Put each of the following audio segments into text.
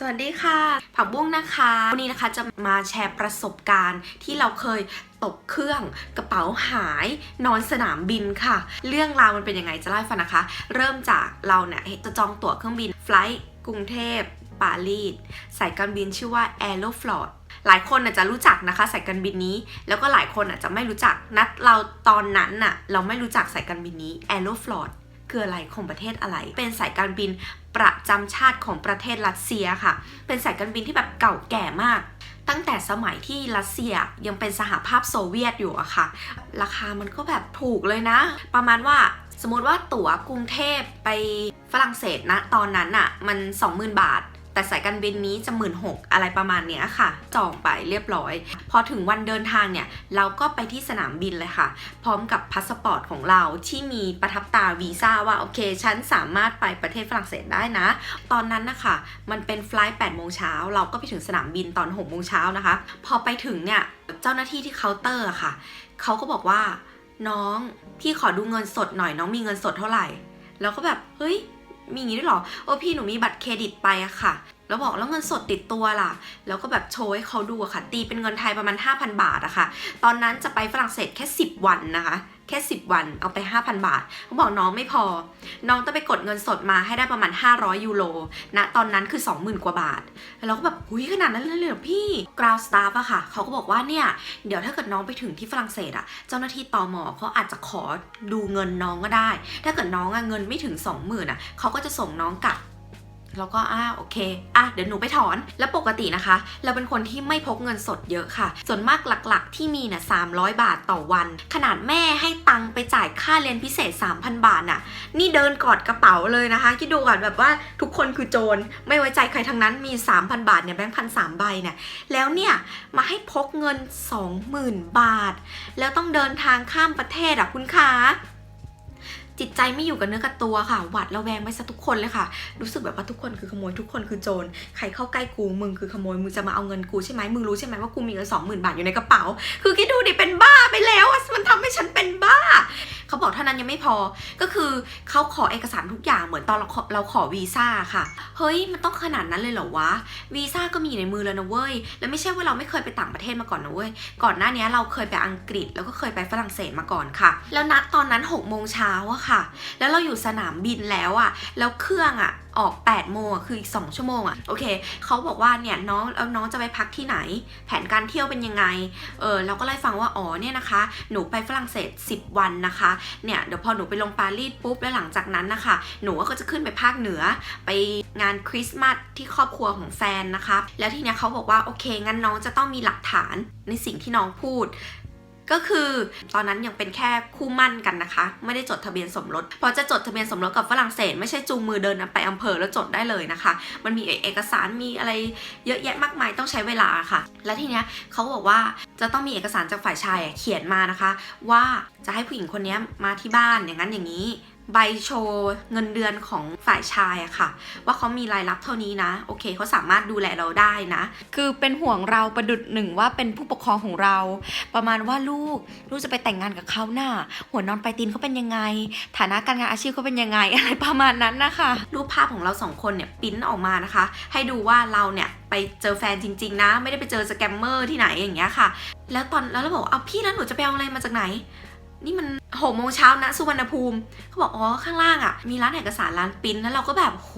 สวัสดีค่ะ ผักบุ้งนะคะ วันนี้นะคะจะมาแชร์ประสบการณ์ที่เราเคยตกเครื่องกระเป๋าหายนอนสนามบินค่ะ เรื่องราวมันเป็นยังไงจะเล่าให้ฟังนะคะ เริ่มจากเราเนี่ยจะจองตั๋วเครื่องบินไฟล์กรุงเทพปารีสสายการบินชื่อว่า Aeroflot หลายคนอาจจะรู้จักนะคะสายการบินนี้ แล้วก็หลายคนอาจจะไม่รู้จักนัดเราตอนนั้นน่ะเราไม่รู้จักสายการบินนี้ Aeroflot คืออะไรของประเทศอะไร เป็นสายการบินประจำชาติของประเทศรัสเซียค่ะ เป็นสายการบินที่แบบเก่าแก่มาก ตั้งแต่สมัยที่รัสเซียยังเป็นสหภาพโซเวียตอยู่อะค่ะ ราคามันก็แบบถูกเลยนะ ประมาณว่าสมมติว่าตั๋วกรุงเทพไปฝรั่งเศสนะตอนนั้นอะมัน 20,000 บาท แต่สายการบินนี้จะหมื่นหกอะไรประมาณเนี้ยค่ะ จองไปเรียบร้อย พอถึงวันเดินทางเนี่ย เราก็ไปที่สนามบินเลยค่ะ พร้อมกับพาสปอร์ตของเราที่มีประทับตาวีซ่าว่า โอเคฉันสามารถไปประเทศฝรั่งเศสได้นะ ตอนนั้นนะคะ มันเป็นไฟลท์8โมงเช้าเราก็ไปถึงสนามบินตอน6โมงเช้านะคะ พอไปถึงเนี่ยเจ้าหน้าที่ที่เคาน์เตอร์ค่ะเขาก็บอกว่าน้องพี่ขอดูเงินสดหน่อยน้องมีเงินสดเท่าไหร่ แล้วก็แบบเฮ้ย มีอย่างนี้ด้วยเหรอโอ้พี่หนูมีบัตรเครดิตไปอะค่ะ แล้วบอกแล้วเงินสดติดตัวล่ะ แล้วก็แบบโชว์ให้เขาดูอะค่ะ ตีเป็นเงินไทยประมาณ 5,000 บาทอะค่ะ ตอนนั้นจะไปฝรั่งเศสแค่ 10 วันนะคะ แค่ 10 วันเอาไป 5,000 บาทเขาบอกน้องไม่พอ น้องต้องไปกดเงินสดมาให้ได้ประมาณ 500 ยูโรณตอนนั้นคือ 20,000 กว่าบาท แล้วเราก็แบบหุยขนาดนั้นเลยเหรอพี่ ground staff อะค่ะ เขาก็บอกว่าเนี่ย เดี๋ยวถ้าเกิดน้องไปถึงที่ฝรั่งเศสอะเจ้าหน้าที่ตอมอเขาอาจจะขอดูเงินน้องก็ได้ ถ้าเกิดน้องอะเงินไม่ถึง 20,000อะเขาก็จะส่งน้องกลับ แล้วก็อ่าโอเคอะเดี๋ยวหนูไปถอน แล้วปกตินะคะ เราเป็นคนที่ไม่พกเงินสดเยอะค่ะ ส่วนมากหลักๆ ที่มีน่ะ300บาทต่อวัน ขนาดแม่ให้ตังไปจ่ายค่าเรียนพิเศษ 3,000 บาทน่ะ นี่เดินกอดกระเป๋าเลยนะคะคิดดูก่อนแบบว่าทุกคนคือโจรไม่ไว้ใจใครทั้งนั้นมี 3,000 บาทเนี่ยแบงค์พันสามใบเนี่ยแล้วเนี่ยมาให้พกเงิน 20,000 บาท แล้วต้องเดินทางข้ามประเทศอะคุณคะ จิตใจไม่อยู่กับเนื้อกับตัวค่ะ หวาดระแวงไปซะทุกคนเลยค่ะ รู้สึกแบบว่าทุกคนคือขโมยทุกคนคือโจร ใครเข้าใกล้กูมึงคือขโมย มึงจะมาเอาเงินกูใช่ไหมมึงรู้ใช่ไหมว่ากูมีเงินสองหมื่นบาทอยู่ในกระเป๋า คือคิดดูดิเป็นบ้าไปแล้วอะมันทำให้ฉันเป็นบ้า เขาบอกเท่านั้นยังไม่พอ ก็คือเขาขอเอกสารทุกอย่างเหมือนตอนเราขอเราขอวีซ่าค่ะ เฮ้ยมันต้องขนาดนั้นเลยเหรอวะ วีซ่าก็มีในมือแล้วนะเว้ย แล้วไม่ใช่ว่าเราไม่เคยไปต่างประเทศมาก่อนนะเว้ย ก่อนหน้านี้เราเคยไปอังกฤษแล้วก็เคยไปฝรั่งเศสมาก่อนค่ะ แล้วนัดตอนนั้น6กโมงเช้าอะค่ะแล้วเราอยู่สนามบินแล้วอะแล้วเครื่องอะออก8โมงคืออีก 2 ชั่วโมงอะโอเคเขาบอกว่าเนี่ยน้องแล้วน้องจะไปพักที่ไหน แผนการเที่ยวเป็นยังไงเออเราก็ไล่ฟังว่าอ๋อเนี่ยนะคะ หนูไปฝรั่งเศส 10 วันนะคะเนี่ยเดี๋ยวพอหนูไปลงปารีสปุ๊บแล้วหลังจากนั้นนะคะหนูก็จะขึ้นไปภาคเหนือไปงานคริสต์มาสที่ครอบครัวของแฟนนะคะ แล้วทีเนี้ยเขาบอกว่าโอเคงั้นน้องจะต้องมีหลักฐานในสิ่งที่น้องพูด ก็คือตอนนั้นยังเป็นแค่คู่มั่นกันนะคะ ไม่ได้จดทะเบียนสมรสพอจะจดทะเบียนสมรสกับฝรั่งเศส ไม่ใช่จูงมือเดินไปอำเภอแล้วจดได้เลยนะคะ มันมีเอกสารมีอะไรเยอะแยะมากมายต้องใช้เวลาค่ะ และทีเนี้ยเขาบอกว่าจะต้องมีเอกสารจากฝ่ายชายเขียนมานะคะ ว่าจะให้ผู้หญิงคนนี้มาที่บ้านอย่างนั้นอย่างนี้ ใบโชว์เงินเดือนของฝ่ายชายอะค่ะ ว่าเขามีรายรับเท่านี้นะ โอเคเขาสามารถดูแลเราได้นะ คือเป็นห่วงเราประดุดหนึ่งว่าเป็นผู้ปกครองของเรา ประมาณว่าลูกลูกจะไปแต่งงานกับเขาหน้าหัวนอนปลายตีนเขาเป็นยังไง ฐานะการงานอาชีพเขาเป็นยังไงอะไรประมาณนั้นนะคะรูปภาพของเราสองคนเนี่ยปิ้นออกมานะคะ ให้ดูว่าเราเนี่ยไปเจอแฟนจริง ๆ นะ ไม่ได้ไปเจอสแกมเมอร์ที่ไหนอย่างเงี้ยค่ะ แล้วตอนแล้วเราบอกเอาพี่แล้วหนูจะไปเอาอะไรมาจากไหน นี่มันหกโมงเช้านะสุวรรณภูมิเขาบอกอ๋อข้างล่างอะ่ะมีร้านเอกสารร้านปริ้นแล้วเราก็แบบโห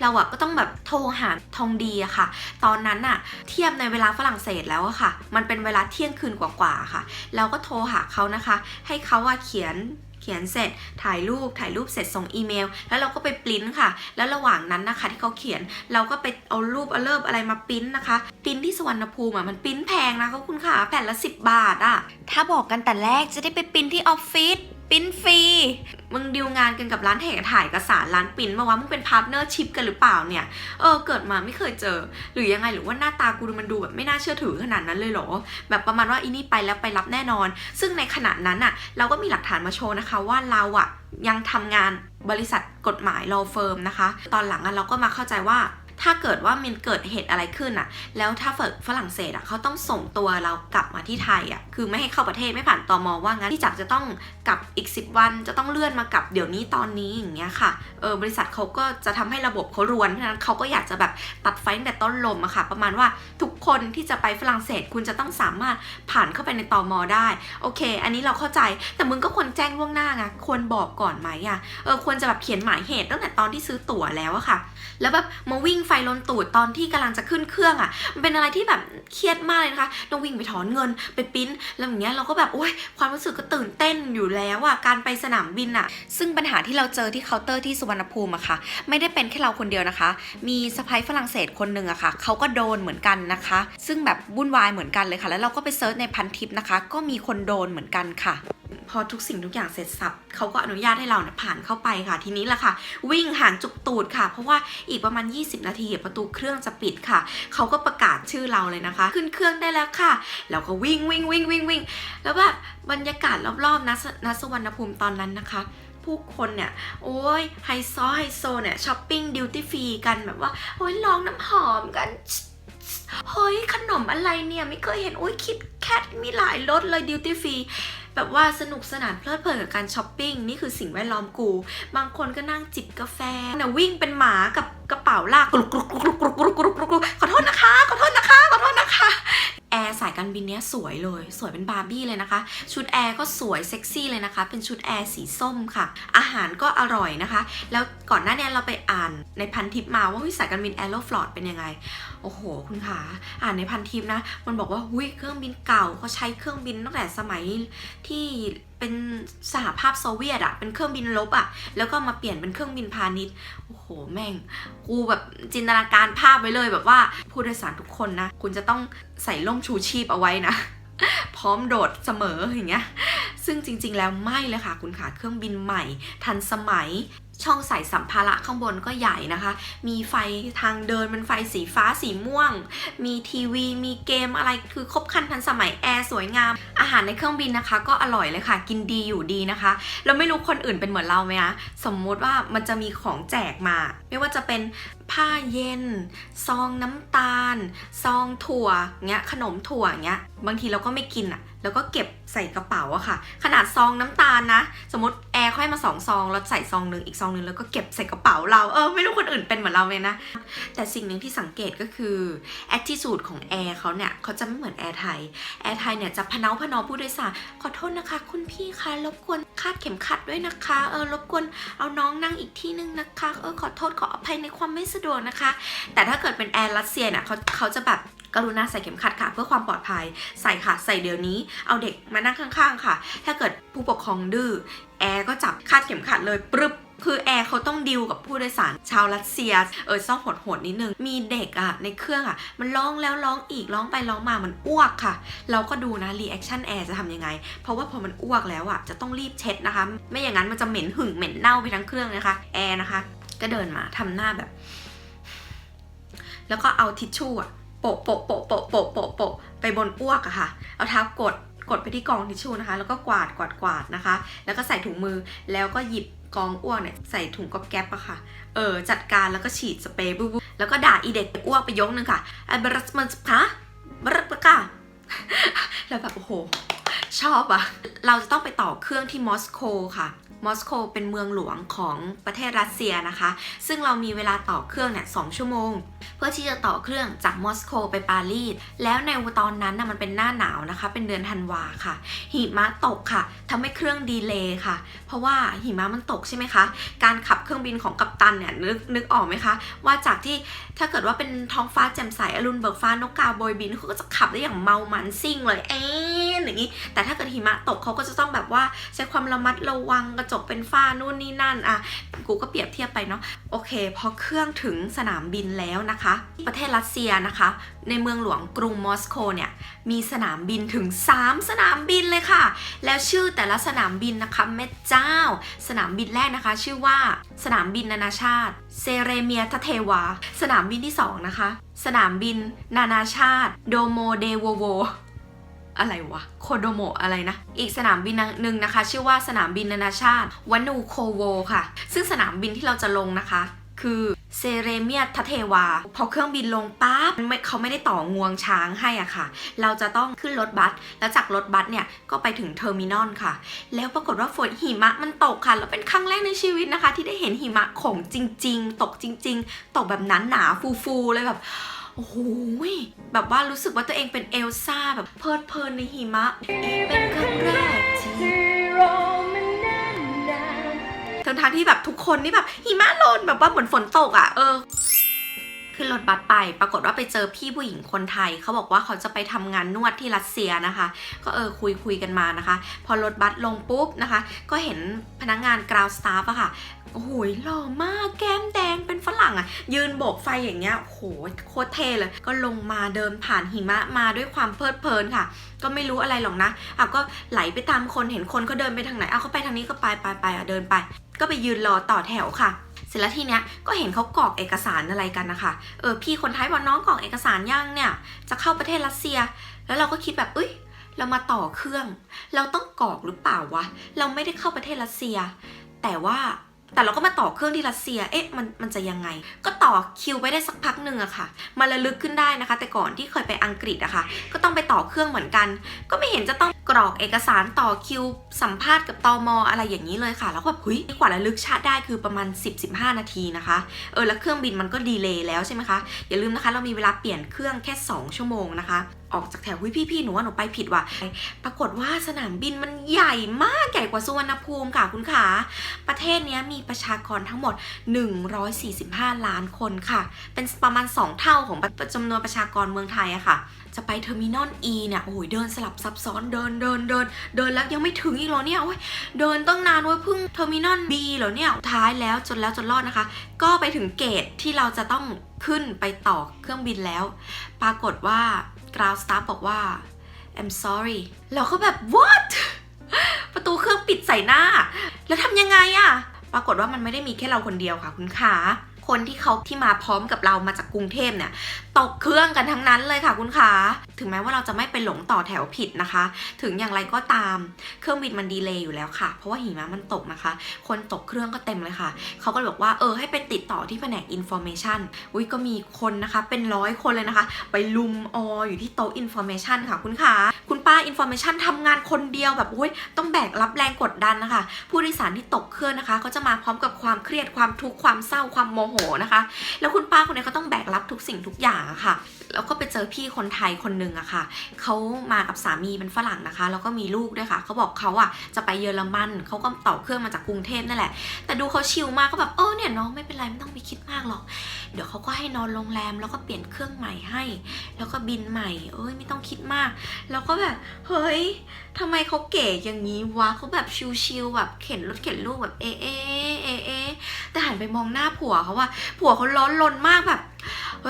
เราอะก็ต้องแบบโทรหาทองดีอะค่ะ ตอนนั้นอะเทียบในเวลาฝรั่งเศสแล้วอะค่ะ มันเป็นเวลาเที่ยงคืนกว่าๆค่ะ เราก็โทรหาเขานะคะ ให้เขาอะเขียน ขียนเสร็จถ่ายรูปถ่ายรูปเสร็จส่งอีเมล แล้วเราก็ไปปริ้นค่ะ แล้วระหว่างนั้นนะคะที่เขาเขียนเราก็ไปเอารูปเอาเลิบอะไรมาปริ้นนะคะปริ้นที่สวรรณภูมิอะมันปริ้นแพงนะคะคุณค่ะแผ่นละ 10 บาทอะถ้าบอกกันแต่แรกจะได้ไปปริ้นที่ออฟฟิศ ปิ้นฟรี มึงดีลงานกันกับร้านถ่ายถ่ายเอกสารร้านปิ้นมาวะมึงเป็นพาร์ทเนอร์ชิพกันหรือเปล่าเนี่ย เออเกิดมาไม่เคยเจอ หรือยังไงหรือว่าหน้าตากูดูมันดูแบบไม่น่าเชื่อถือขนาดนั้นเลยเหรอ แบบประมาณว่าอีนี่ไปแล้วไปรับแน่นอน ซึ่งในขณะนั้นอะเราก็มีหลักฐานมาโชว์นะคะว่าเราอะยังทำงานบริษัทกฎหมาย law firm นะคะ ตอนหลังอะเราก็มาเข้าใจว่า ถ้าเกิดว่ามันเกิดเหตุอะไรขึ้นอะแล้วถ้าฝฝรั่งเศสอะเขาต้องส่งตัวเรากลับมาที่ไทยอะคือไม่ให้เข้าประเทศไม่ผ่านตอมว่างั้นที่จักจะต้องกลับอีก 10 วัน จะต้องเลื่อนมากลับเดี๋ยวนี้ตอนนี้อย่างเงี้ยค่ะเออบริษัทเขาก็จะทำให้ระบบเขารวนเพราะฉะนั้นเขาก็อยากจะแบบตัดไฟตั้งแต่ต้นลมอะค่ะ ประมาณว่าทุกคนที่จะไปฝรั่งเศสคุณจะต้องสามารถผ่านเข้าไปในตอมได้ โอเค อันนี้เราเข้าใจแต่มึงก็ควรแจ้งล่วงหน้าไงควรบอกก่อนไหมอะเออควรจะแบบเขียนหมายเหตุตั้งแต่ตอนที่ซื้อตั๋วแล้วอะค่ะ แล้วแบบมาวิ่งไฟลนตูดตอนที่กำลังจะขึ้นเครื่องอะมันเป็นอะไรที่แบบเครียดมากเลยนะคะต้องวิ่งไปถอนเงินไปปิ้นแล้วอย่างเงี้ยเราก็แบบโอ๊ยความรู้สึกก็ตื่นเต้นอยู่แล้วอะการไปสนามบินอะซึ่งปัญหาที่เราเจอที่เคาน์เตอร์ที่สุวรรณภูมิอะค่ะ ไม่ได้เป็นแค่เราคนเดียวนะคะ มีสะพายฝรั่งเศสคนหนึ่งอะค่ะเขาก็โดนเหมือนกันนะคะ ซึ่งแบบวุ่นวายเหมือนกันเลยค่ะ แล้วเราก็ไปเซิร์ชในพันทิปนะคะ ก็มีคนโดนเหมือนกันค่ะพอทุกสิ่งทุกอย่างเสร็จสับเขาก็อนุญาตให้เราเนี่ยผ่านเข้าไปค่ะ ทีนี้ละค่ะ วิ่งหางจุกตูดค่ะ เพราะว่าอีกประมาณ 20 นาทีประตูเครื่องจะปิดค่ะ เขาก็ประกาศชื่อเราเลยนะคะ ขึ้นเครื่องได้แล้วค่ะ แล้วก็วิ่งวิ่งวิ่งวิ่งวิ่งแล้วแบบบรรยากาศรอบๆนะนสวรรณภูมิตอนนั้นนะคะผู้คนเนี่ย โอ้ยไฮโซไฮโซเนี่ยช้อปปิ้งดิวตี้ฟรีกันแบบว่า โอ้ยลองน้ำหอมกันเฮ้ยขนมอะไรเนี่ย ไม่เคยเห็นโอ้ยคิดแคทมีหลายรสเลยดิวตี้ฟรี แบบว่าสนุกสนานเพลิดเพลินกับการช้อปปิ้งนี่คือสิ่งแวดล้อมกู บางคนก็นั่งจิบกาแฟเนี่ยวิ่งเป็นหมากับกระเป๋าลากกรุกกรุกกรุกกรุกกรุกกรุกกรุกกรุกขอโทษนะคะ ขอโทษนะคะ ขอโทษนะคะแอร์สายการบินเนี้ยสวยเลย สวยเป็นบาร์บี้เลยนะคะ ชุดแอร์ก็สวยเซ็กซี่เลยนะคะ เป็นชุดแอร์สีส้มค่ะ อาหารก็อร่อยนะคะ แล้วก่อนหน้านี้เราไปอ่านในพันทิปมาว่าสายการบินแอร์โรฟลอตเป็นยังไง โอ้โห คุณขาอ่านในพันทิปนะ มันบอกว่าหุ้ยเครื่องบินเก่าเขาใช้เครื่องบินตั้งแต่สมัยที่เป็นสหภาพโซเวียตอะเป็นเครื่องบินลบอะแล้วก็มาเปลี่ยนเป็นเครื่องบินพาณิชย์โอ้โหแม่ง กูแบบจินตนาการภาพไว้เลยแบบว่าผู้โดยสารทุกคนนะ คุณจะต้องใส่ร่มชูชีพเอาไว้นะ พร้อมโดดเสมออย่างเงี้ยซึ่งจริงๆแล้วไม่เลยค่ะคุณขาเครื่องบินใหม่ ทันสมัย ช่องใส่สัมภาระข้างบนก็ใหญ่นะคะ มีไฟทางเดินเป็นไฟสีฟ้าสีม่วง มีทีวี มีเกมอะไรคือครบครันทันสมัยแอร์สวยงาม อาหารในเครื่องบินนะคะ ก็อร่อยเลยค่ะ กินดีอยู่ดีนะคะแล้วไม่รู้คนอื่นเป็นเหมือนเราไหมคะสมมุติว่ามันจะมีของแจกมา ไม่ว่าจะเป็นผ้าเย็น ซองน้ำตาล ซองถั่วเงี้ยขนมถั่วเงี้ยบางทีเราก็ไม่กินอะ แล้วก็เก็บใส่กระเป๋าอะค่ะ ขนาดซองน้ำตาลนะ สมมติแอร์ค่อยมาสองซองเราใส่ซองหนึ่งอีกซองหนึ่งแล้วก็เก็บใส่กระเป๋าเรา เออไม่รู้คนอื่นเป็นเหมือนเราเลยนะ แต่สิ่งหนึ่งที่สังเกตก็คือ attitude ของแอร์เขาเนี่ยเขาจะไม่เหมือนแอร์ไทย แอร์ไทยเนี่ยจะพะเนาพะนอผู้โดยสารขอโทษนะคะ คุณพี่คะรบกวนคาดเข็มขัดด้วยนะคะ เออรบกวนเอาน้องนั่งอีกที่นึงนะคะ เออขอโทษขออภัยในความไม่สะดวกนะคะ แต่ถ้าเกิดเป็นแอร์รัสเซียเนี่ยเขาเขาจะแบบ กรุณาใส่เข็มขัดค่ะ เพื่อความปลอดภัยใส่ค่ะ ใส่เดี๋ยวนี้ เอาเด็กมานั่งข้างๆ ค่ะ ถ้าเกิดผู้ปกครองดื้อแอร์ก็จับคาดเข็มขัดเลยปรึบคือแอร์เขาต้องดิวกับผู้โดยสารชาวรัสเซีย เออต้องโหดๆนิดนึง มีเด็กอะในเครื่องอะมันร้องแล้วร้องอีกร้องไปร้องมามันอ้วกค่ะ เราก็ดูนะรีแอคชั่นแอร์จะทำยังไง เพราะว่าพอมันอ้วกแล้วอะจะต้องรีบเช็ดนะคะ ไม่อย่างนั้นมันจะเหม็นหึ่งเหม็นเน่าไปทั้งเครื่องนะคะแอร์นะคะ ก็เดินมาทำหน้าแบบ แล้วก็เอาทิชชู่อะะโปะโปะโปะโปะโปะโปะไปบนอ้วกอะค่ะ เอาเท้ากดกดไปที่กองทิชชู่นะคะ แล้วก็กวาดกวาดกวาดนะคะ แล้วก็ใส่ถุงมือแล้วก็หยิบกองอ้วกเนี่ยใส่ถุงก๊อบแก๊ปอะค่ะ เออจัดการแล้วก็ฉีดสเปรย์บุ๊บแล้วก็ด่าอีเด็กอ้วกไปยกนึงค่ะไอ้บรัสมันสพะบรัสปะกะแล้วแบบโอ้โหชอบอะเราจะต้องไปต่อเครื่องที่มอสโกค่ะ มอสโกเป็นเมืองหลวงของประเทศรัสเซียนะคะ ซึ่งเรามีเวลาต่อเครื่องเนี่ยสชั่วโมง เพื่อที่จะต่อเครื่องจากมอสโกไปปารีส แล้วในตอนนั้นนะมันเป็นหน้าหนาวนะคะ เป็นเดือนธันวาค่ะ หิมะตกค่ะทำให้เครื่องดีเลย์ค่ะ เพราะว่าหิมะมันตกใช่ไหมคะ การขับเครื่องบินของกัปตันเนี่ยนึกนึกออกไหมคะ ว่าจากที่ถ้าเกิดว่าเป็นท้องฟ้าแจ่มใสอรุณเบิกฟ้านกกาโบยบินเขาก็จะขับได้อย่างเมามันซิ่งเลยเอ๊ะอย่างนี้ แต่ถ้าเกิดหิมะตกเขาก็จะต้องแบบว่าใช้ความระมัดระวังกระจกเป็นฝ้านู่นนี่นั่นอะกูก็เปรียบเทียบไปเนาะโอเค พอเครื่องถึงสนามบินแล้วนะคะประเทศรัสเซียนะคะ ในเมืองหลวงกรุงมอสโกเนี่ยมีสนามบินถึง 3 สนามบินเลยค่ะ แล้วชื่อแต่ละสนามบินนะคะแม่เจ้า สนามบินแรกนะคะ ชื่อว่าสนามบินนานาชาติเซเรเมียทเทวา สนามบินที่ 2 นะคะ สนามบินนานาชาติโดโมเดโวโว อะไรวะโคโดโมอะไรนะ อีกสนามบินหนึ่งนะคะ ชื่อว่าสนามบินนานาชาติวานูโคโวค่ะ ซึ่งสนามบินที่เราจะลงนะคะ คือเซเรเมียทเทวา พอเครื่องบินลงปั๊บไม่เขาไม่ได้ต่องวงช้างให้อะค่ะ เราจะต้องขึ้นรถบัส แล้วจากรถบัสเนี่ย ก็ไปถึงเทอร์มินอลค่ะ แล้วปรากฏว่าฝนหิมะมันตกค่ะ แล้วเป็นครั้งแรกในชีวิตนะคะ ที่ได้เห็นหิมะของจริง ๆ ตกจริง ๆ ตกแบบหนาหนาฟูๆเลยแบบ โอ้โหยแบบว่ารู้สึกว่าตัวเองเป็นเอลซ่าแบบเพลิดเพลินในหิมะเป็นครั้งแรกที่ทั้งทางๆที่แบบทุกคนนี่แบบหิมะโลนแบบว่าเหมือนฝนตกอะ่ะเออ ขึ้นรถบัสไป ปรากฏว่าไปเจอพี่ผู้หญิงคนไทย เขาบอกว่าเขาจะไปทำงานนวดที่รัสเซียนะคะ ก็เออคุยคุยกันมานะคะ พอรถบัสลงปุ๊บนะคะ ก็เห็นพนักงานกราวสตาฟอะค่ะโอ้โหหล่อมากแก้มแดงเป็นฝรั่งอะยืนโบกไฟอย่างเงี้ยโอ้โหโคตรเท่เลย ก็ลงมาเดินผ่านหิมะมาด้วยความเพลิดเพลินค่ะ ก็ไม่รู้อะไรหรอกนะอะก็ไหลไปตามคนเห็นคนเขาเดินไปทางไหนเอาเขาไปทางนี้ก็ไปไปไปอะเดินไป ก็ไปยืนรอต่อแถวค่ะ เสร็จแล้วทีเนี้ยก็เห็นเขากรอกเอกสารอะไรกันนะคะ เออพี่คนไทยบอกน้องกรอกเอกสารยังเนี่ย จะเข้าประเทศรัสเซีย แล้วเราก็คิดแบบเอ้ยเรามาต่อเครื่อง เราต้องกรอกหรือเปล่าวะ เราไม่ได้เข้าประเทศรัสเซีย แต่ว่าแต่เราก็มาต่อเครื่องที่รัสเซีย เอ๊ะ มันมันจะยังไง ก็ต่อคิวไปได้สักพักหนึ่งอะค่ะ มาระลึกขึ้นได้นะคะ แต่ก่อนที่เคยไปอังกฤษอะค่ะ ก็ต้องไปต่อเครื่องเหมือนกัน ก็ไม่เห็นจะต้อง กรอกเอกสารต่อคิวสัมภาษณ์กับตอมอะไรอย่างนี้เลยค่ะ แล้วก็แบบเฮ้ยกว่าระลึกชาติได้คือประมาณ 10-15 นาทีนะคะเออแล้วเครื่องบินมันก็ดีเลย์แล้วใช่ไหมคะอย่าลืมนะคะ เรามีเวลาเปลี่ยนเครื่องแค่ 2 ชั่วโมงนะคะออกจากแถววิพี่ๆหนูว่าหนูไปผิดว่ะ ปรากฏว่าสนามบินมันใหญ่มากใหญ่กว่าสุวรรณภูมิค่ะคุณขา ประเทศนี้มีประชากรทั้งหมด 145 ล้านคนค่ะ เป็นประมาณ 2 เท่าของจำนวนประชากรเมืองไทยอะค่ะ จะไปเทอร์มินอล E เนี่ยโอ้ยเดินสลับซับซ้อนเดินเดินเดินเดินแล้วยังไม่ถึงอีกเหรอเนี่ยโอ้ยเดินตั้งนานเว้ยเพิ่งเทอร์มินอล B เหรอเนี่ยท้ายแล้วจนแล้วจนรอดนะคะ ก็ไปถึงเกตที่เราจะต้องขึ้นไปต่อเครื่องบินแล้ว ปรากฏว่ากราวสตาฟบอกว่า I'm sorry เราก็แบบ what ประตูเครื่องปิดใส่หน้า แล้วทำยังไงอะปรากฏว่ามันไม่ได้มีแค่เราคนเดียวค่ะคุณขา คนที่เขาที่มาพร้อมกับเรามาจากกรุงเทพเนี่ยตกเครื่องกันทั้งนั้นเลยค่ะคุณขาถึงแม้ว่าเราจะไม่ไปหลงต่อแถวผิดนะคะ ถึงอย่างไรก็ตาม เครื่องบินมันดีเลย์อยู่แล้วค่ะ เพราะว่าหิมะมันตกนะคะ คนตกเครื่องก็เต็มเลยค่ะ เขาก็เลยบอกว่าเออให้ไปติดต่อที่แผนก information อุ้ยก็มีคนนะคะ เป็นร้อยคนเลยนะคะ ไปลุมออยู่ที่โต๊ะ information ค่ะคุณขาคุณป้า information ทำงานคนเดียวแบบอุ้ยต้องแบกรับแรงกดดันนะคะ ผู้โดยสารที่ตกเครื่องนะคะเขาจะมาพร้อมกับความเครียดความทุกข์ความเศร้าความโมโหหนะคะ แล้วคุณป้าคนนี้ก็ต้องแบกรับทุกสิ่งทุกอย่างค่ะ แล้วก็ไปเจอพี่คนไทยคนหนึ่งอะค่ะ เขามากับสามีเป็นฝรั่งนะคะ แล้วก็มีลูกด้วยค่ะ เขาบอกเขาอะจะไปเยอรมันเขาก็ต่อเครื่องมาจากกรุงเทพนั่นแหละ แต่ดูเขาชิลมากก็แบบเออเนี่ยน้องไม่เป็นไรไม่ต้องไปคิดมากหรอก เดี๋ยวเขาก็ให้นอนโรงแรมแล้วก็เปลี่ยนเครื่องใหม่ให้ แล้วก็บินใหม่ เอ้ยไม่ต้องคิดมาก แล้วก็แบบเฮ้ยทำไมเขาเก๋อย่างนี้วะเขาแบบชิลๆแบบเข็นรถเข็นลูกแบบเอะเอะเอเอะแต่หันไปมองหน้าผัวเขาว่าผัวเขาร้อนรนมากแบบ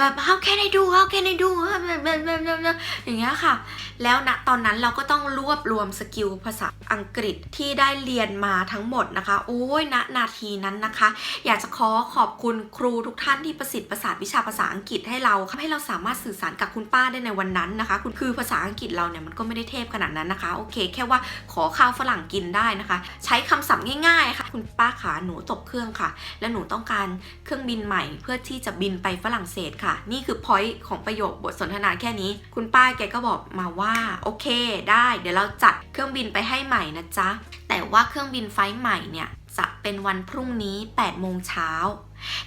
แบบ how can I do how can I do แบบแบบแบบแบบแบบอย่างเงี้ยค่ะ แล้วณตอนนั้นเราก็ต้องรวบรวมสกิลภาษาอังกฤษที่ได้เรียนมาทั้งหมดนะคะ โอ้ยณนาทีนั้นนะคะ อยากจะขอขอบคุณครูทุกท่านที่ประสิทธิ์ประสาทวิชาภาษาอังกฤษให้เราทำให้เราสามารถสื่อสารกับคุณป้าได้ในวันนั้นนะคะคุณคือภาษาอังกฤษเราเนี่ยมันก็ไม่ได้เทพขนาดนั้นนะคะโอเค แค่ว่าขอข้าวฝรั่งกินได้นะคะ ใช้คำศัพท์ง่ายๆค่ะ คุณป้าขาหนูตกเครื่องค่ะ และหนูต้องการเครื่องบินใหม่เพื่อที่จะบินไปฝรั่งเศสค่ะ นี่คือ point ของประโยคบทสนทนาแค่นี้ คุณป้าแกก็บอกมาว่าโอเค ได้ เดี๋ยวเราจัดเครื่องบินไปให้ใหม่นะจ๊ะ แต่ว่าเครื่องบินไฟล์ใหม่เนี่ยจะเป็นวันพรุ่งนี้8โมงเช้า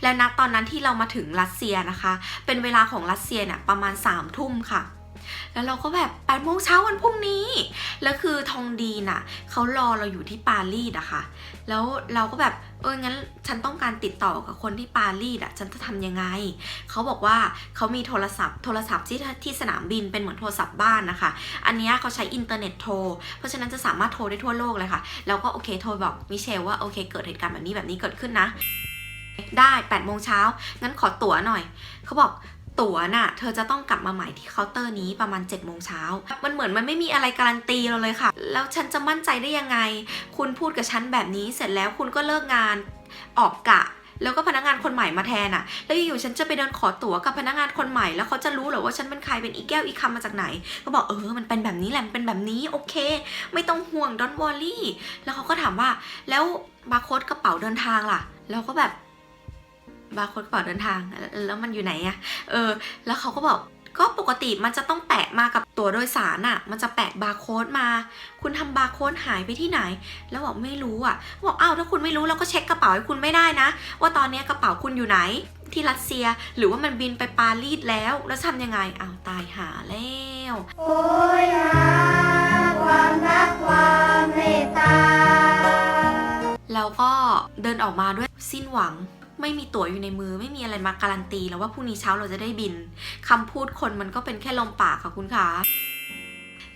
และตอนนั้นที่เรามาถึงรัสเซียนะคะ เป็นเวลาของรัสเซียเนี่ยประมาณ3ทุ่มค่ะ แล้วเราก็แบบ8โมงเช้าวันพรุ่งนี้ แล้วคือทองดีน่ะเขารอเราอยู่ที่ปารีสอะค่ะ แล้วเราก็แบบเอองั้นฉันต้องการติดต่อกับคนที่ปารีสอะฉันจะทำยังไง เขาบอกว่าเขามีโทรศัพท์ โทรศัพท์ที่ที่สนามบินเป็นเหมือนโทรศัพท์บ้านนะคะ อันนี้เขาใช้อินเทอร์เน็ตโทร เพราะฉะนั้นจะสามารถโทรได้ทั่วโลกเลยค่ะ แล้วก็โอเคโทรบอกมิเชลว่าโอเคเกิดเหตุการณ์แบบนี้แบบนี้เกิดขึ้นนะได้8โมงเช้างั้นขอตั๋วหน่อย เขาบอก ตั๋วน่ะ เธอจะต้องกลับมาใหม่ที่เคาน์เตอร์นี้ประมาณ7โมงเช้า มันเหมือนมันไม่มีอะไรการันตีเราเลยค่ะ แล้วฉันจะมั่นใจได้ยังไง คุณพูดกับฉันแบบนี้เสร็จแล้วคุณก็เลิกงานออกกะแล้วก็พนักงานคนใหม่มาแทนอะแล้วอยู่ฉันจะไปเดินขอตั๋วกับพนักงานคนใหม่ แล้วเขาจะรู้หรอว่าฉันเป็นใคร เป็นอีแก้วอีคำมาจากไหน ก็บอกเออ มันเป็นแบบนี้แหละ มันเป็นแบบนี้ โอเค ไม่ต้องห่วงดอนวอลลี่แล้วเขาก็ถามว่า แล้วบาร์โค้ดกระเป๋าเดินทางล่ะ แล้วก็แบบ บาร์โค้ดกระเป๋าเดินทางแล้วแล้วมันอยู่ไหนอะเออ แล้วเขาก็บอกก็ปกติมันจะต้องแปะมากับตั๋วโดยสารอะมันจะแปะบาร์โค้ดมา คุณทำบาร์โค้ดหายไปที่ไหน แล้วบอกไม่รู้อะบอกอ้าวถ้าคุณไม่รู้เราก็เช็คกระเป๋าให้คุณไม่ได้นะ ว่าตอนนี้กระเป๋าคุณอยู่ไหน ที่รัสเซีย หรือว่ามันบินไปปารีสแล้ว แล้วทำยังไงอ้าวตายหาแล้วโอ้ยหาความรักความเมตตาแล้วก็เดินออกมาด้วยสิ้นหวัง ไม่มีตั๋วอยู่ในมือ ไม่มีอะไรมาการันตีแล้วว่าพรุ่งนี้เช้าเราจะได้บินคำพูดคนมันก็เป็นแค่ลมปากค่ะคุณคะ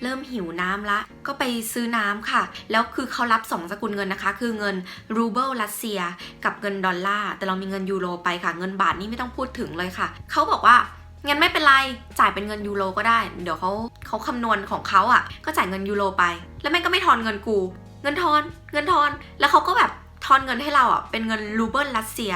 เริ่มหิวน้ำละ ก็ไปซื้อน้ำค่ะ แล้วคือเขารับสองสกุลเงินนะคะ คือเงินรูเบิลรัสเซีย กับเงินดอลลาร์ แต่เรามีเงินยูโรไปค่ะ เงินบาทนี่ไม่ต้องพูดถึงเลยค่ะ เขาบอกว่างั้นไม่เป็นไร จ่ายเป็นเงินยูโรก็ได้ เดี๋ยวเขาเขาคำนวณของเขาอะ ก็จ่ายเงินยูโรไป แล้วแม่งก็ไม่ทอนเงินกู เงินทอน เงินทอน แล้วเขาก็แบบ ทอนเงินให้เราอะเป็นเงินรูเบิลรัสเซีย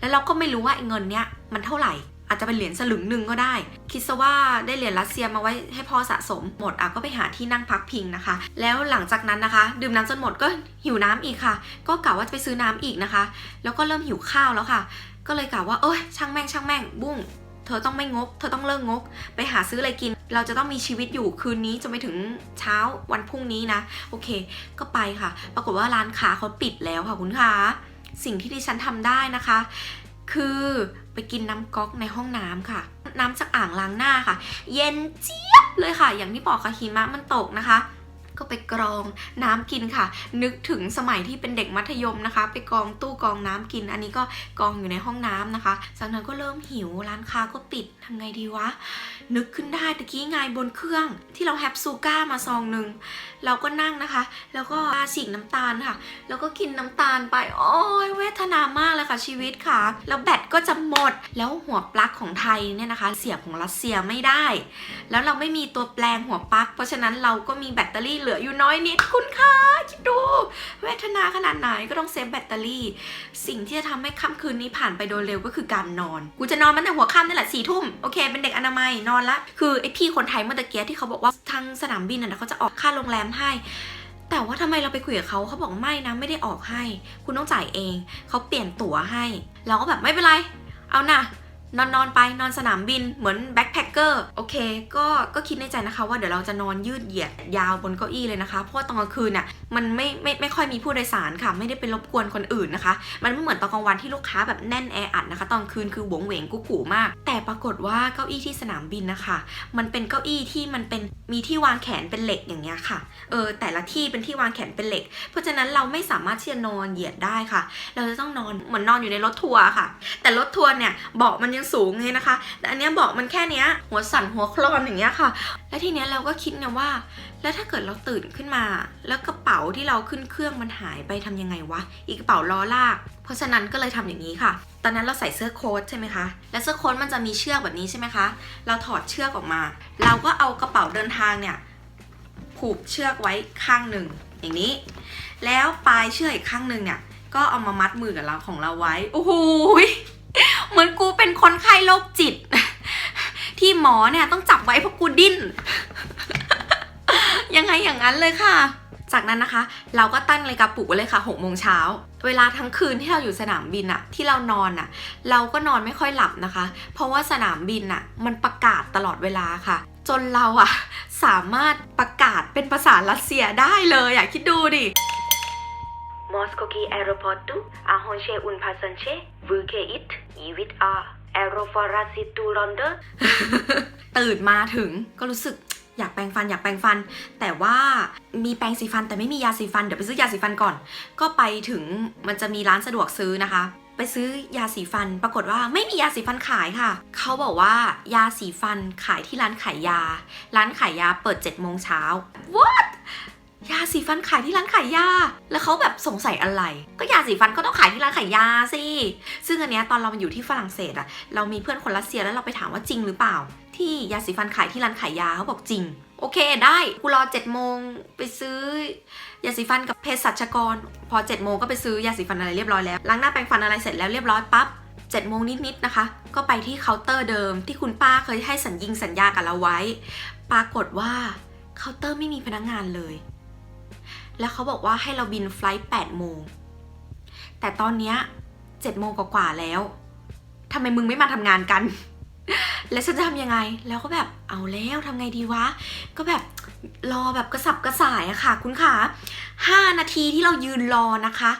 แล้วเราก็ไม่รู้ว่าไอ้เงินเนี้ยมันเท่าไหร่อาจจะเป็นเหรียญสลึงหนึ่งก็ได้ คิดซะว่าได้เหรียญรัสเซียมาไว้ให้พ่อสะสมหมดอะก็ไปหาที่นั่งพักพิงนะคะ แล้วหลังจากนั้นนะคะ ดื่มน้ำจนหมดก็หิวน้ำอีกค่ะ ก็กะว่าจะไปซื้อน้ำอีกนะคะ แล้วก็เริ่มหิวข้าวแล้วค่ะ ก็เลยกะว่าเอ้ยช่างแม่งช่างแม่งบุ้ง เธอต้องไม่งก เธอต้องเลิกงก ไปหาซื้ออะไรกิน เราจะต้องมีชีวิตอยู่คืนนี้จนไปถึงเช้าวันพรุ่งนี้นะ โอเค ก็ไปค่ะ ปรากฏว่าร้านค้าเขาปิดแล้วค่ะคุณคะ สิ่งที่ดิฉันทำได้นะคะ คือไปกินน้ำก๊อกในห้องน้ำค่ะ น้ำจากอ่างล้างหน้าค่ะ เย็นเจี๊ยบเลยค่ะ อย่างที่บอกค่ะหิมะมันตกนะคะ ก็ไปกรองน้ำกินค่ะ นึกถึงสมัยที่เป็นเด็กมัธยมนะคะ ไปกรองตู้กรองน้ำกิน อันนี้ก็กรองอยู่ในห้องน้ำนะคะจากนั้นก็เริ่มหิวร้านค้าก็ปิดทำไงดีวะ นึกขึ้นได้ตะกี้ไงบนเครื่อง ที่เราแฮปซูก้ามาซองหนึ่ง เราก็นั่งนะคะ แล้วก็ฉีกน้ำตาลค่ะ แล้วก็กินน้ำตาลไป โอ้ยเวทนามากเลยค่ะชีวิตค่ะ แล้วแบตก็จะหมด แล้วหัวปลั๊กของไทยเนี่ยนะคะ เสียบของรัสเซียไม่ได้ แล้วเราไม่มีตัวแปลงหัวปลั๊ก เพราะฉะนั้นเราก็มีแบตเตอรี่เหลืออยู่น้อยนิดคุณคะคิดดู เวทนาขนาดไหนก็ต้องเซฟแบตเตอรี่ สิ่งที่จะทำให้ค่ำคืนนี้ผ่านไปโดยเร็วก็คือการนอน กูจะนอนมันแต่หัวค่ำนี่แหละสี่ทุ่มโอเค เป็นเด็กอนามัยนอนละ คือไอพี่คนไทยเมื่อตะเกียที่เขาบอกว่าทางสนามบินน่ะเขาจะออกค่าโรงแรมให้ แต่ว่าทำไมเราไปคุยกับเขาเขาบอกไม่นะไม่ได้ออกให้ คุณต้องจ่ายเอง เขาเปลี่ยนตั๋วให้ เราก็แบบไม่เป็นไร เอานะ นอนนอนไปนอนสนามบินเหมือนแบ็คแพคเกอร์โอเค ก็ก็คิดในใจนะคะว่าเดี๋ยวเราจะนอนยืดเหยียดยาวบนเก้าอี้เลยนะคะ เพราะว่าตอนกลางคืนน่ะมันไม่ไม่ไม่ค่อยมีผู้โดยสารค่ะ ไม่ได้ไปรบกวนคนอื่นนะคะ มันไม่เหมือนตอนกลางวันที่ลูกค้าแบบแน่นแออัดนะคะ ตอนคืนคือหวงเหวงกุ๊กกูมาก แต่ปรากฏว่าเก้าอี้ที่สนามบินนะคะ มันเป็นเก้าอี้ที่มันเป็นมีที่วางแขนเป็นเหล็กอย่างเงี้ยค่ะเออแต่ละที่เป็นที่วางแขนเป็นเหล็ก เพราะฉะนั้นเราไม่สามารถที่จะนอนเหยียดได้ค่ะ เราจะต้องนอนเหมือนนอนอยู่ในรถทัวร์ค่ะ แต่รถทัวร์เนี่ยเบาะมันยังสูงไงนะคะ แต่อันเนี้ยบาะมันแค่เนี้ย หัวสั่นหัวคลอนอย่างเงี้ยค่ะ แล้วทีเนี้ยเราก็คิดไงว่า แล้วถ้าเกิดเราตื่นขึ้นมา แล้วกระเป๋าที่เราขึ้นเครื่องมันหายไปทำยังไงวะ อีกกระเป๋าล้อลาก เพราะฉะนั้นก็เลยทำอย่างนี้ค่ะ ตอนนั้นเราใส่เสื้อโค้ทใช่ไหมคะ แล้วเสื้อโค้ทมันจะมีเชือกแบบนี้ใช่ไหมคะ เราถอดเชือกออกมา เราก็เอากระเป๋าเดินทางเนี่ยผูกเชือกไว้ข้างหนึ่งอย่างนี้ แล้วปลายเชือกอีกข้างหนึ่งเนี่ยก็เอามามัดมือกับเราของเราไว้ โอ้โห เหมือนกูเป็นคนไข้โรคจิต ที่หมอเนี่ยต้องจับไว้เพราะกูดิ้น ยังไงอย่างนั้นเลยค่ะ จากนั้นนะคะ เราก็ตั้งนาฬิกาปลุกไว้เลยค่ะ6โมงเช้าเวลาทั้งคืนที่เราอยู่สนามบินอะที่เรานอนอะเราก็นอนไม่ค่อยหลับนะคะ เพราะว่าสนามบินอะมันประกาศตลอดเวลาค่ะ จนเราอะสามารถประกาศเป็นภาษารัสเซียได้เลยอะคิดดูดิ Moskovski aeroportu ahonche un passager vukeit ivit a aeroforasi tu London ตื่น อีวิตอาแอโรฟอราซิตูลอนเดอร์ตื่นมาถึงก็รู้สึกอยากแปรงฟันอยากแปรงฟัน แต่ว่ามีแปรงสีฟันแต่ไม่มียาสีฟันเดี๋ยวไปซื้อยาสีฟันก่อน ก็ไปถึงมันจะมีร้านสะดวกซื้อนะคะ ไปซื้อยาสีฟัน ปรากฏว่าไม่มียาสีฟันขายค่ะ เขาบอกว่ายาสีฟันขายที่ร้านขายยา ร้านขายยาเปิด7จ็ดโมงเช้า what ยาสีฟันขายที่ร้านขายยา แล้วเขาแบบสงสัยอะไร ก็ยาสีฟันก็ต้องขายที่ร้านขายยาสิ ซึ่งอันเนี้ยตอนเรามาอยู่ที่ฝรั่งเศสอะเรามีเพื่อนคนรัสเซียแล้วเราไปถามว่าจริงหรือเปล่า ที่ยาสีฟันขายที่ร้านขายยาเขาบอกจริง โอเคได้กูรอ7จ็ดโมงไปซื้อยาสีฟันกับเภสัชกร พอ7จ็ดโมงก็ไปซื้อยาสีฟันอะไรเรียบร้อยแล้วล้างหน้าแปรงฟันอะไรเสร็จแล้วเรียบร้อยปั๊บเจ็ดโมงนิดๆนะคะ ก็ไปที่เคาน์เตอร์เดิม ที่คุณป้าเคยให้สัญญิงสัญญากับเราไว้ ปรากฏว่าเคาน์เตอร์ไม่มีพนักงานเลย แล้วเขาบอกว่าให้เราบินไฟลท์8โมง แต่ตอนเนี้ย7โมงกว่าๆแล้วทำไมมึงไม่มาทำงานกัน แล้วฉันจะทำยังไง แล้วก็แบบเอาแล้วทำไงดีวะ ก็แบบ รอแบบกระสับกระส่ายอะค่ะ คุณขาห้านาทีที่เรายืนรอนะคะ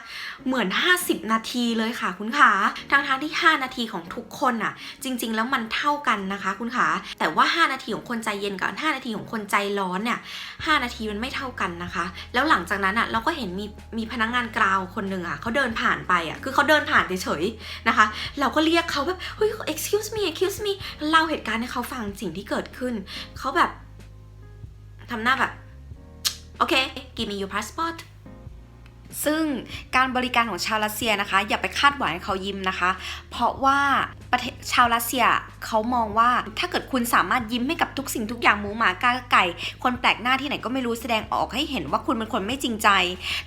เหมือน 50 นาทีเลยค่ะ คุณขาทั้งทั้งที่ 5 นาทีของทุกคนอะจริง ๆ แล้วมันเท่ากันนะคะ คุณขาแต่ว่า 5 นาทีของคนใจเย็นกับ 5 นาทีของคนใจร้อนเนี่ย5นาทีมันไม่เท่ากันนะคะ แล้วหลังจากนั้นอะเราก็เห็นมีมีพนักงานกราวคนหนึ่งอะเขาเดินผ่านไปอะคือเขาเดินผ่านเฉยๆนะคะ เราก็เรียกเขาแบบเฮ้ย excuse me excuse me เล่าเหตุการณ์ให้เขาฟังสิ่งที่เกิดขึ้นเขาแบบ ทำหน้าแบบ โอเค give me your passport ซึ่งการบริการของชาวรัสเซียนะคะ อย่าไปคาดหวังให้เขายิ้มนะคะ เพราะว่าประเทศชาวรัสเซียเขามองว่าถ้าเกิดคุณสามารถยิ้มให้กับทุกสิ่งทุกอย่างหมูหมากาไก่ คนแปลกหน้าที่ไหนก็ไม่รู้แสดงออกให้เห็นว่าคุณเป็นคนไม่จริงใจ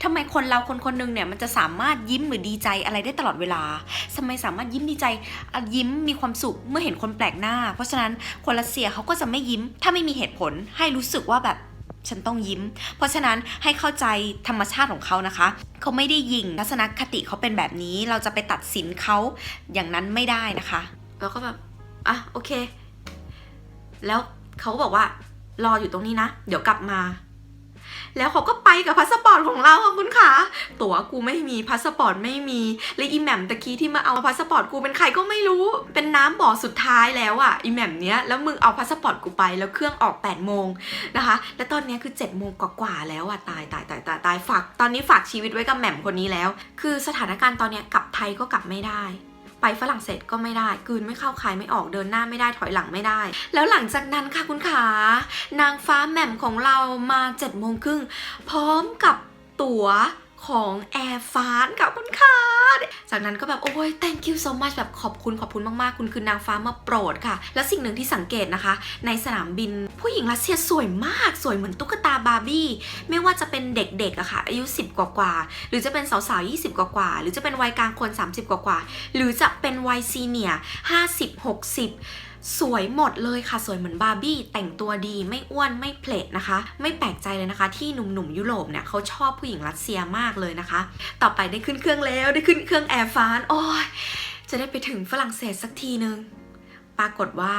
ทำไมคนเราคนคนหนึงเนี่ยมันจะสามารถยิ้มหรือดีใจอะไรได้ตลอดเวลาทำไมสามารถยิ้มดีใจยิ้มมีความสุขเมื่อเห็นคนแปลกหน้า เพราะฉะนั้นคนรัสเซียเขาก็จะไม่ยิ้ม ถ้าไม่มีเหตุผลให้รู้สึกว่าแบบ ฉันต้องยิ้ม เพราะฉะนั้นให้เข้าใจธรรมชาติของเขานะคะ เขาไม่ได้ยิงทัศนคติเขาเป็นแบบนี้เราจะไปตัดสินเขาอย่างนั้นไม่ได้นะคะแล้วก็แบบอะโอเค แล้วเขาบอกว่ารออยู่ตรงนี้นะ เดี๋ยวกลับมา แล้วเขาก็ไปกับพาสปอร์ตของเราค่ะคุณขาตั๋วกูไม่มีพาสปอร์ตไม่มีและอีแหม่มตะกี้ที่มาเอาพาสปอร์ตกูเป็นใครก็ไม่รู้ เป็นน้ำบ่อสุดท้ายแล้วอะอีแหม่มเนี้ยแล้วมึงเอาพาสปอร์ตกูไปแล้วเครื่องออก8ปดโมงนะคะ และตอนเนี้ยคือ7จ็ดโมงกว่าๆแล้วอะตายตายตายตายตายฝากตอนนี้ฝากชีวิตไว้กับแหม่มคนนี้แล้ว คือสถานการณ์ตอนเนี้ยกลับไทยก็กลับไม่ได้ ไปฝรั่งเศสก็ไม่ได้กลืนไม่เข้าขายไม่ออกเดินหน้าไม่ได้ถอยหลังไม่ได้ แล้วหลังจากนั้นค่ะคุณขานางฟ้าแหม่มของเรามา7จ็ดโมงครึ่งพร้อมกับตั๋ว ของแอร์ฟานค่ะคุณขาจากนั้นก็แบบ โอ้ย thank you so much แบบขอบคุณขอบคุณมาก ๆ คุณคือนางฟ้ามาโปรดค่ะ แล้วสิ่งหนึ่งที่สังเกตนะคะ ในสนามบินผู้หญิงรัสเซียสวยมาก สวยเหมือนตุ๊กตาบาร์บี้ ไม่ว่าจะเป็นเด็กๆอะค่ะ อายุ 10 กว่าๆหรือจะเป็นสาวๆ 20 กว่าๆหรือจะเป็นวัยกลางคน 30 กว่าๆหรือจะเป็นวัยซีเนียร์50 60 สวยหมดเลยค่ะ สวยเหมือนบาร์บี้แต่งตัวดีไม่อ้วนไม่เพลทนะคะ ไม่แปลกใจเลยนะคะ ที่หนุ่มๆยุโรปเนี่ยเขาชอบผู้หญิงรัสเซียมากเลยนะคะ ต่อไปได้ขึ้นเครื่องแล้วได้ขึ้นเครื่องแอร์ฟานโอ้ยจะได้ไปถึงฝรั่งเศสสักทีนึง ปรากฏว่า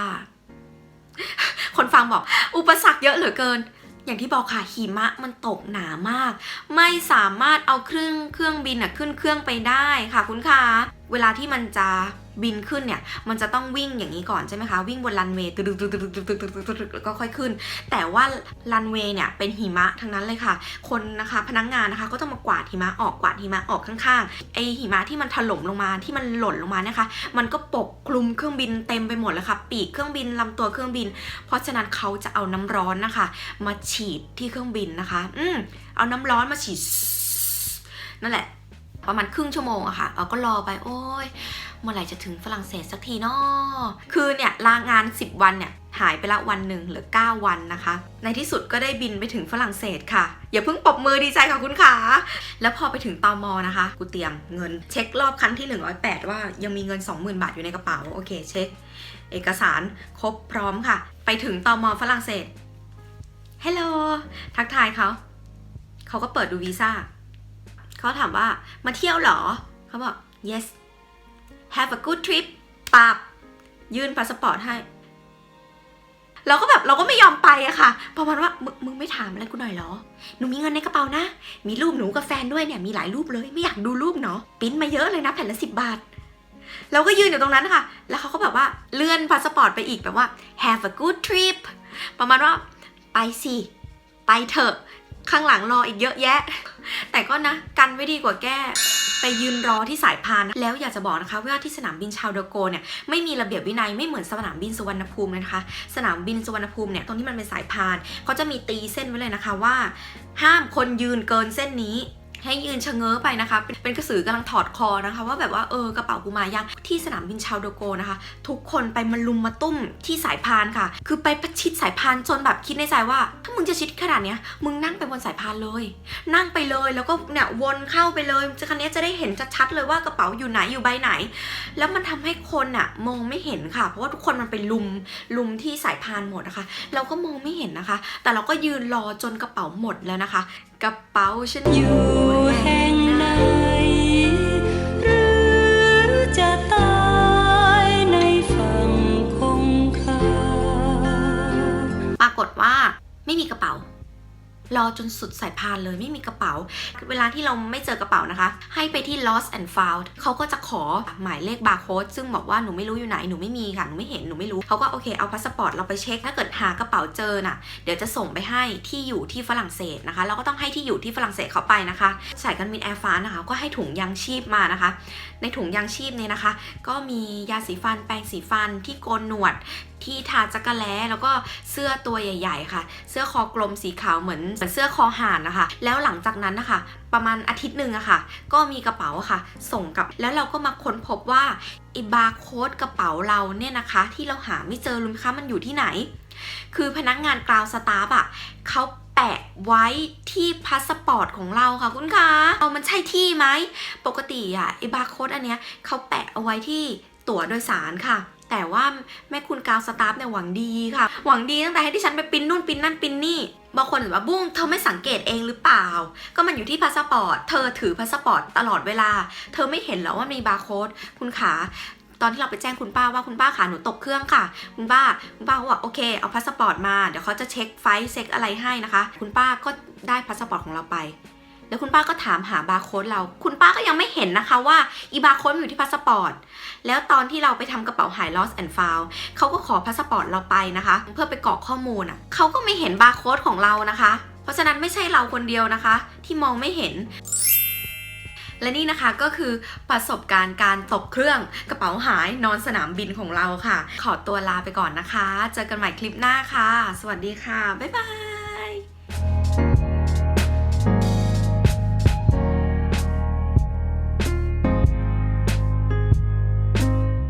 คนฟังบอก อุปสรรคเยอะเหลือเกิน อย่างที่บอกค่ะหิมะมันตกหนามาก ไม่สามารถเอาเครื่องเครื่องบินอะขึ้นเครื่องไปได้ค่ะคุณคะเวลาที่มันจะ บินขึ้นเนี่ย มันจะต้องวิ่งอย่างนี้ก่อนใช่ไหมคะ วิ่งบนรันเวย์ตึกตึกตึกตึกตึกตึกตึกตึกตึกแล้วก็ค่อยขึ้น แต่ว่ารันเวย์เนี่ยเป็นหิมะทั้งนั้นเลยค่ะ คนนะคะพนักงานนะคะก็ต้องมากวาดหิมะออกกวาดหิมะออกข้างๆไอหิมะที่มันถล่มลงมาที่มันหล่นลงมานี่ยค่ะมันก็ปกคลุมเครื่องบินเต็มไปหมดเลยค่ะ ปีกเครื่องบินลำตัวเครื่องบิน เพราะฉะนั้นเขาจะเอาน้ำร้อนนะคะ มาฉีดที่เครื่องบินนะคะ อืมเอาน้ำร้อนมาฉีดนั่นแหละประมาณครึ่งชั่วโมงอะค่ะเราก็รอไปโอ้ย เมื่อไหร่จะถึงฝรั่งเศสสักทีนาะคือเนี่ยลางาน 10 วันเนี่ยหายไปละวันหนึ่งเหลือ 9 วันนะคะ ในที่สุดก็ได้บินไปถึงฝรั่งเศสค่ะ อย่าเพิ่งปรบมือดีใจค่ะคุณขา แล้วพอไปถึงตอมอนะคะ กูเตรียมเงินเช็ครอบครั้งที่ 108 ว่ายังมีเงิน 20,000 บาทอยู่ในกระเป๋า โอเคเช็ค เอกสารครบพร้อมค่ะ ไปถึงตอมอฝรั่งเศสฮัลโหลทักทายเขาเขาก็เปิดดูวีซ่าเขาถามว่ามาเที่ยวเหรอเขาบอก yes have a good trip ปับยื่นพาสปอร์ตให้ เราก็แบบเราก็ไม่ยอมไปอะค่ะประมาณว่ามึงมึงไม่ถามอะไรกูหน่อยเหรอ หนูมีเงินในกระเป๋านะ มีรูปหนูกับแฟนด้วยเนี่ยมีหลายรูปเลยไม่อยากดูรูปเนาะปิ้นมาเยอะเลยนะแผ่นละสิบบาท เราก็ยืนอยู่ตรงนั้นค่ะ แล้วเขาก็แบบว่าเลื่อนพาสปอร์ตไปอีกแบบว่า have a good trip ประมาณว่าไปสิ ไปเถอะ ข้างหลังรออีกเยอะแยะ แต่ก็นะ กันไว้ดีกว่าแก้ไปยืนรอที่สายพาน แล้วอยากจะบอกนะคะว่าที่สนามบินชาวเดอโกเนี่ยไม่มีระเบียบวินัยไม่เหมือนสนามบินสุวรรณภูมินะคะ สนามบินสุวรรณภูมิเนี่ยตรงที่มันเป็นสายพานเขาจะมีตีเส้นไว้เลยนะคะว่า ห้ามคนยืนเกินเส้นนี้ ให้ยืนชะเง้อไปนะคะ เป็นกระสือกำลังถอดคอนะคะ ว่าแบบว่าเออกระเป๋ากูมายังที่สนามบินชาวโดโกนะคะ ทุกคนไปมาลุมมาตุ้มที่สายพานค่ะ คือไปประชิดสายพานจนแบบคิดในใจว่า ถ้ามึงจะชิดขนาดเนี้ยมึงนั่งไปบนสายพานเลย นั่งไปเลยแล้วก็เนี่ยวนเข้าไปเลยจะคันนี้จะได้เห็นชัดๆเลยว่ากระเป๋าอยู่ไหนอยู่ใบไหน แล้วมันทำให้คนอะมองไม่เห็นค่ะ เพราะว่าทุกคนมันไปลุมลุมที่สายพานหมดนะคะ เราก็มองไม่เห็นนะคะ แต่เราก็ยืนรอจนกระเป๋าหมดแล้วนะคะกระเป๋าฉันอยู่ไหนปรากฏว่าไม่มีกระเป๋า รอจนสุดสายพานเลยไม่มีกระเป๋า เวลาที่เราไม่เจอกระเป๋านะคะ ให้ไปที่ lost and found เขาก็จะขอหมายเลขบาร์โค้ดซึ่งบอกว่าหนูไม่รู้อยู่ไหนหนูไม่มีค่ะหนูไม่เห็นหนูไม่รู้เขาก็โอเคเอาพาสปอร์ตเราไปเช็คถ้าเกิดหากระเป๋าเจอน่ะเดี๋ยวจะส่งไปให้ที่อยู่ที่ฝรั่งเศสนะคะ เราก็ต้องให้ที่อยู่ที่ฝรั่งเศสเขาไปนะคะสายการบินแอร์ฟ้านะคะ ก็ให้ถุงยางชีพมานะคะ ในถุงยางชีพเนี่ยนะคะ ก็มียาสีฟันแปรงสีฟันที่โกนหนวดที่ทาจักระแล้แล้วก็เสื้อตัวใหญ่ ๆ ค่ะ เสื้อคอกลมสีขาวเหมือนเหมือนเสื้อคอห่านนะคะ แล้วหลังจากนั้นนะคะ ประมาณอาทิตย์หนึ่งอะค่ะ ก็มีกระเป๋าค่ะ ส่งกลับแล้วเราก็มาค้นพบว่าไอ้บาร์โค้ดกระเป๋าเราเนี่ยนะคะ ที่เราหาไม่เจอรู้ไหมคะมันอยู่ที่ไหน คือพนักงานกราวสตาฟอะเขาแปะไว้ที่พาสปอร์ตของเราค่ะคุณคะเอามันใช่ที่ไหม ปกติอะไอ้บาร์โค้ดอันเนี้ยเขาแปะเอาไว้ที่ตั๋วโดยสารค่ะ แต่ว่าแม่คุณกาวสตาฟเนี่ยหวังดีค่ะ หวังดีตั้งแต่ให้ที่ฉันไปปิ้นนู่นปิ้นนั่นปิ้นนี่บางคนแบบว่าบุ้งเธอไม่สังเกตเองหรือเปล่า ก็มันอยู่ที่พาสปอร์ต เธอถือพาสปอร์ตตลอดเวลา เธอไม่เห็นหรอว่ามีบาร์โค้ดคุณขาตอนที่เราไปแจ้งคุณป้าว่าคุณป้าขาหนูตกเครื่องค่ะ คุณป้าคุณป้าก็บอกโอเคเอาพาสปอร์ตมาเดี๋ยวเขาจะเช็คไฟเช็คอะไรให้นะคะ คุณป้าก็ได้พาสปอร์ตของเราไป แล้วคุณป้าก็ถามหาบาร์โค้ดเรา คุณป้าก็ยังไม่เห็นนะคะว่าอีบาร์โค้ดมันอยู่ที่พาสปอร์ต แล้วตอนที่เราไปทำกระเป๋าหาย lost and found เขาก็ขอพาสปอร์ตเราไปนะคะ เพื่อไปกรอกข้อมูลอะเขาก็ไม่เห็นบาร์โค้ดของเรานะคะ เพราะฉะนั้นไม่ใช่เราคนเดียวนะคะ ที่มองไม่เห็นและนี่นะคะก็คือประสบการณ์การตกเครื่องกระเป๋าหายนอนสนามบินของเราค่ะ ขอตัวลาไปก่อนนะคะ เจอกันใหม่คลิปหน้าค่ะ สวัสดีค่ะ บ๊ายบาย